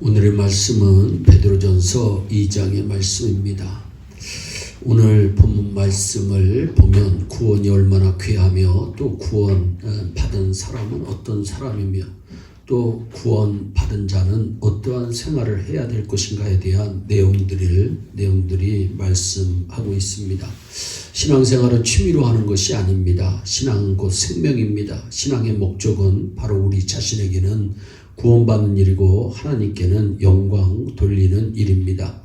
오늘의 말씀은 베드로전서 2장의 말씀입니다. 오늘 본문 말씀을 보면 구원이 얼마나 귀하며 또 구원 어, 받은 사람은 어떤 사람이며 또 구원 받은 자는 어떠한 생활을 해야 될 것인가에 대한 내용들을 내용들이 말씀하고 있습니다. 신앙생활은 취미로 하는 것이 아닙니다. 신앙은 곧 생명입니다. 신앙의 목적은 바로 우리 자신에게는 구원받는 일이고 하나님께는 영광 돌리는 일입니다.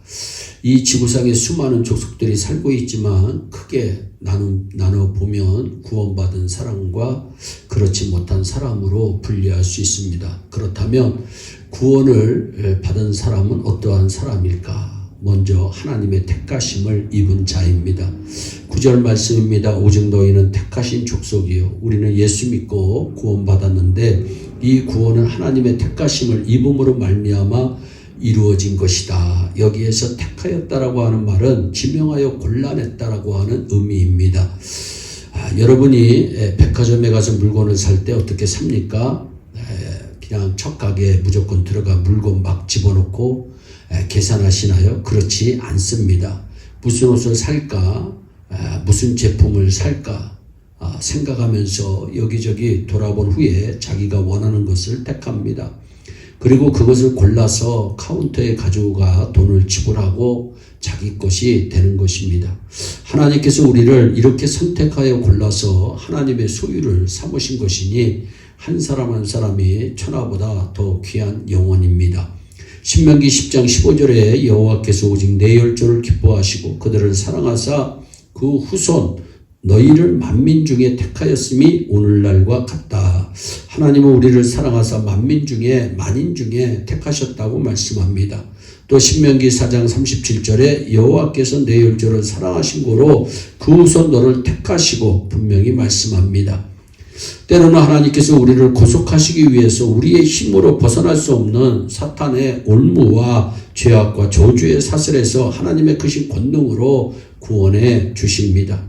이 지구상에 수많은 족속들이 살고 있지만 크게 나눠, 나눠 보면 구원받은 사람과 그렇지 못한 사람으로 분리할 수 있습니다. 그렇다면 구원을 받은 사람은 어떠한 사람일까? 먼저 하나님의 택하심을 입은 자입니다. 구절 말씀입니다. 오직 너희는 택하신 족속이요. 우리는 예수 믿고 구원받았는데 이 구원은 하나님의 택하심을 입음으로 말미암아 이루어진 것이다. 여기에서 택하였다라고 하는 말은 지명하여 곤란했다라고 하는 의미입니다. 아, 여러분이 백화점에 가서 물건을 살 때 어떻게 삽니까? 에, 그냥 첫 가게에 무조건 들어가 물건 막 집어넣고 에, 계산하시나요? 그렇지 않습니다. 무슨 옷을 살까? 에, 무슨 제품을 살까? 아, 생각하면서 여기저기 돌아본 후에 자기가 원하는 것을 택합니다. 그리고 그것을 골라서 카운터에 가져가 돈을 지불하고 자기 것이 되는 것입니다. 하나님께서 우리를 이렇게 선택하여 골라서 하나님의 소유를 삼으신 것이니 한 사람 한 사람이 천하보다 더 귀한 영혼입니다. 신명기 10장 15절에 여호와께서 오직 내 열조를 기뻐하시고 그들을 사랑하사 그 후손 너희를 만민 중에 택하였음이 오늘날과 같다. 하나님은 우리를 사랑하사 만민 중에 만인 중에 택하셨다고 말씀합니다. 또 신명기 4장 37절에 여호와께서 내 열조를 사랑하신 고로 그 후손 너를 택하시고 분명히 말씀합니다. 때로는 하나님께서 우리를 구속하시기 위해서 우리의 힘으로 벗어날 수 없는 사탄의 올무와 죄악과 저주의 사슬에서 하나님의 크신 권능으로 구원해 주십니다.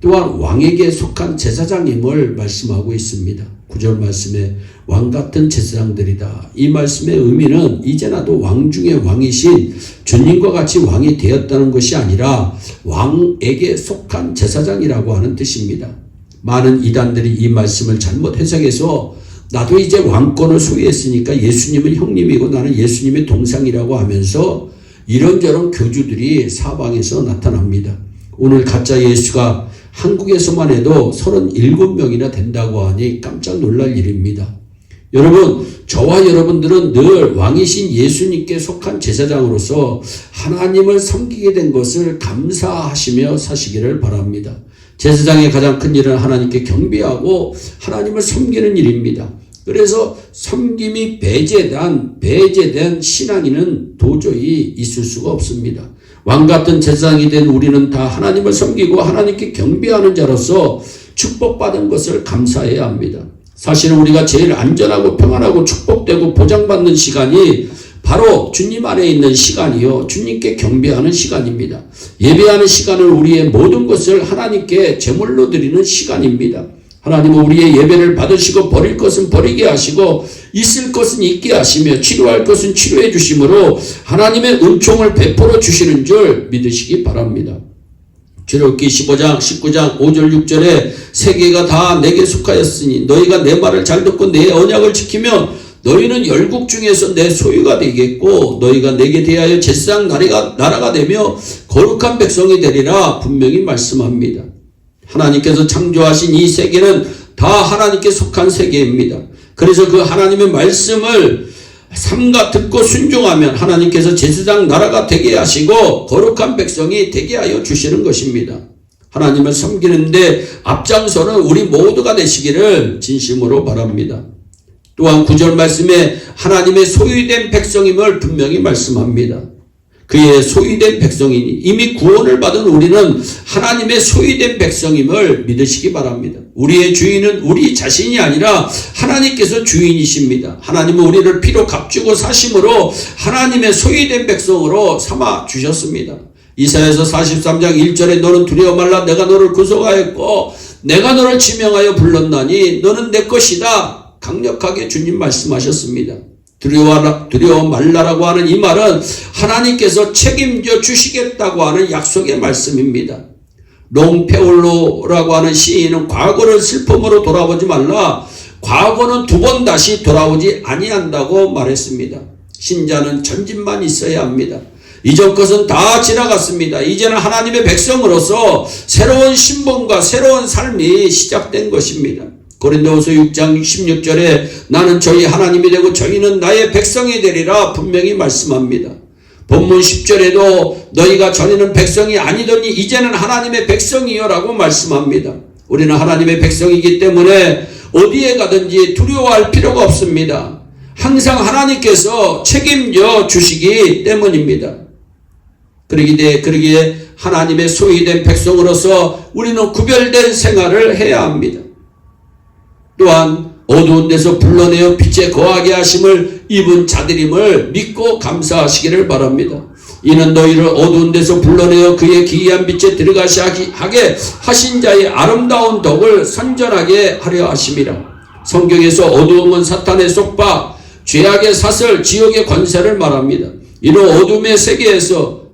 또한 왕에게 속한 제사장임을 말씀하고 있습니다. 구절 말씀에 왕 같은 제사장들이다. 이 말씀의 의미는 이제 나도 왕 중에 왕이신 주님과 같이 왕이 되었다는 것이 아니라 왕에게 속한 제사장이라고 하는 뜻입니다. 많은 이단들이 이 말씀을 잘못 해석해서 나도 이제 왕권을 소유했으니까 예수님은 형님이고 나는 예수님의 동상이라고 하면서 이런저런 교주들이 사방에서 나타납니다. 오늘 가짜 예수가 한국에서만 해도 37명이나 된다고 하니 깜짝 놀랄 일입니다. 여러분, 저와 여러분들은 늘 왕이신 예수님께 속한 제사장으로서 하나님을 섬기게 된 것을 감사하시며 사시기를 바랍니다. 제사장의 가장 큰 일은 하나님께 경배하고 하나님을 섬기는 일입니다. 그래서 섬김이 배제된, 배제된 신앙인은 도저히 있을 수가 없습니다. 왕 같은 제사장이 된 우리는 다 하나님을 섬기고 하나님께 경배하는 자로서 축복받은 것을 감사해야 합니다. 사실은 우리가 제일 안전하고 평안하고 축복되고 보장받는 시간이 바로 주님 안에 있는 시간이요. 주님께 경배하는 시간입니다. 예배하는 시간은 우리의 모든 것을 하나님께 제물로 드리는 시간입니다. 하나님은 우리의 예배를 받으시고 버릴 것은 버리게 하시고 있을 것은 있게 하시며 치료할 것은 치료해 주심으로 하나님의 은총을 베풀어 주시는 줄 믿으시기 바랍니다. 출애굽기 15장 19장 5절 6절에 세계가 다 내게 속하였으니 너희가 내 말을 잘 듣고 내 언약을 지키면 너희는 열국 중에서 내 소유가 되겠고 너희가 내게 대하여 제사장 나라가, 나라가 되며 거룩한 백성이 되리라 분명히 말씀합니다. 하나님께서 창조하신 이 세계는 다 하나님께 속한 세계입니다. 그래서 그 하나님의 말씀을 삼가 듣고 순종하면 하나님께서 제사장 나라가 되게 하시고 거룩한 백성이 되게 하여 주시는 것입니다. 하나님을 섬기는데 앞장서는 우리 모두가 되시기를 진심으로 바랍니다. 또한 구절 말씀에 하나님의 소유된 백성임을 분명히 말씀합니다. 그의 소유된 백성이니 이미 구원을 받은 우리는 하나님의 소유된 백성임을 믿으시기 바랍니다. 우리의 주인은 우리 자신이 아니라 하나님께서 주인이십니다. 하나님은 우리를 피로 값주고 사심으로 하나님의 소유된 백성으로 삼아 주셨습니다. 이사야서 43장 1절에 너는 두려워 말라 내가 너를 구속하였고 내가 너를 지명하여 불렀나니 너는 내 것이다. 강력하게 주님 말씀하셨습니다. 두려워, 두려워 말라라고 하는 이 말은 하나님께서 책임져 주시겠다고 하는 약속의 말씀입니다. 롱페올로라고 하는 시인은 과거를 슬픔으로 돌아보지 말라. 과거는 두 번 다시 돌아오지 아니한다고 말했습니다. 신자는 전진만 있어야 합니다. 이전 것은 다 지나갔습니다. 이제는 하나님의 백성으로서 새로운 신분과 새로운 삶이 시작된 것입니다. 고린도후서 6장 16절에 나는 저희 하나님이 되고 저희는 나의 백성이 되리라 분명히 말씀합니다. 본문 10절에도 너희가 전에는 백성이 아니더니 이제는 하나님의 백성이요라고 말씀합니다. 우리는 하나님의 백성이기 때문에 어디에 가든지 두려워할 필요가 없습니다. 항상 하나님께서 책임져 주시기 때문입니다. 그러기에 그러기에 하나님의 소유된 백성으로서 우리는 구별된 생활을 해야 합니다. 또한 어두운 데서 불러내어 빛에 거하게 하심을 입은 자들임을 믿고 감사하시기를 바랍니다. 이는 너희를 어두운 데서 불러내어 그의 기이한 빛에 들어가시 하게 하신 자의 아름다운 덕을 선전하게 하려 하심이라. 성경에서 어두움은 사탄의 속박, 죄악의 사슬, 지옥의 권세를 말합니다. 이런 어둠의 세계에서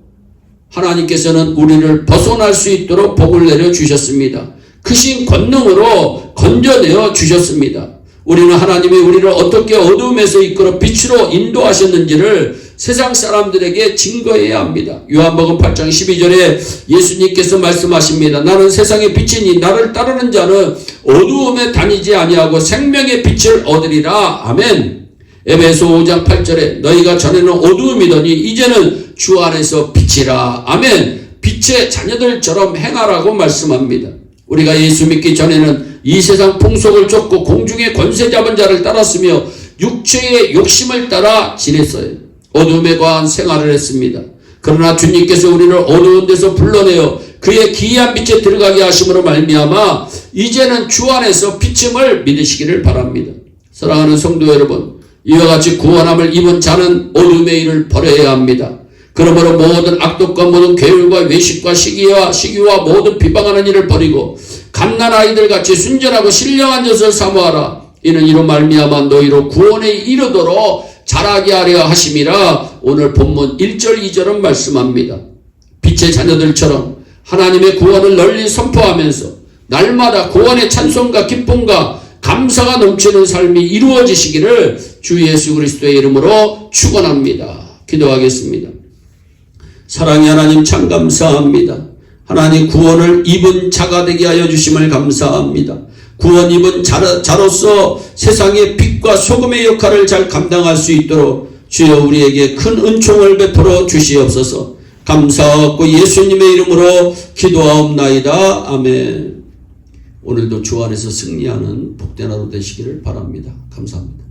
하나님께서는 우리를 벗어날 수 있도록 복을 내려 주셨습니다. 크신 권능으로 건져내어 주셨습니다. 우리는 하나님이 우리를 어떻게 어두움에서 이끌어 빛으로 인도하셨는지를 세상 사람들에게 증거해야 합니다. 요한복음 8장 12절에 예수님께서 말씀하십니다. 나는 세상의 빛이니 나를 따르는 자는 어두움에 다니지 아니하고 생명의 빛을 얻으리라. 아멘. 에베소 5장 8절에 너희가 전에는 어두움이더니 이제는 주 안에서 빛이라. 아멘. 빛의 자녀들처럼 행하라고 말씀합니다. 우리가 예수 믿기 전에는 이 세상 풍속을 쫓고 공중의 권세 잡은 자를 따랐으며 육체의 욕심을 따라 지냈어요. 어둠에 관한 생활을 했습니다. 그러나 주님께서 우리를 어두운 데서 불러내어 그의 기이한 빛에 들어가게 하심으로 말미암아 이제는 주 안에서 빛임을 믿으시기를 바랍니다. 사랑하는 성도 여러분, 이와 같이 구원함을 입은 자는 어둠의 일을 버려야 합니다. 그러므로 모든 악독과 모든 괴율과 외식과 시기와 시기와 모든 비방하는 일을 버리고 갓난 아이들 같이 순전하고 신령한 젖을 사모하라. 이는 이로 말미암아 너희로 구원에 이르도록 자라게 하려 하심이라 오늘 본문 1절 2절은 말씀합니다. 빛의 자녀들처럼 하나님의 구원을 널리 선포하면서 날마다 구원의 찬송과 기쁨과 감사가 넘치는 삶이 이루어지시기를 주 예수 그리스도의 이름으로 축원합니다. 기도하겠습니다. 사랑의 하나님 참 감사합니다. 하나님 구원을 입은 자가 되게 하여 주심을 감사합니다. 구원 입은 자, 자로서 세상의 빛과 소금의 역할을 잘 감당할 수 있도록 주여 우리에게 큰 은총을 베풀어 주시옵소서. 감사하고 예수님의 이름으로 기도하옵나이다. 아멘. 오늘도 주 안에서 승리하는 복된 하루 되시기를 바랍니다. 감사합니다.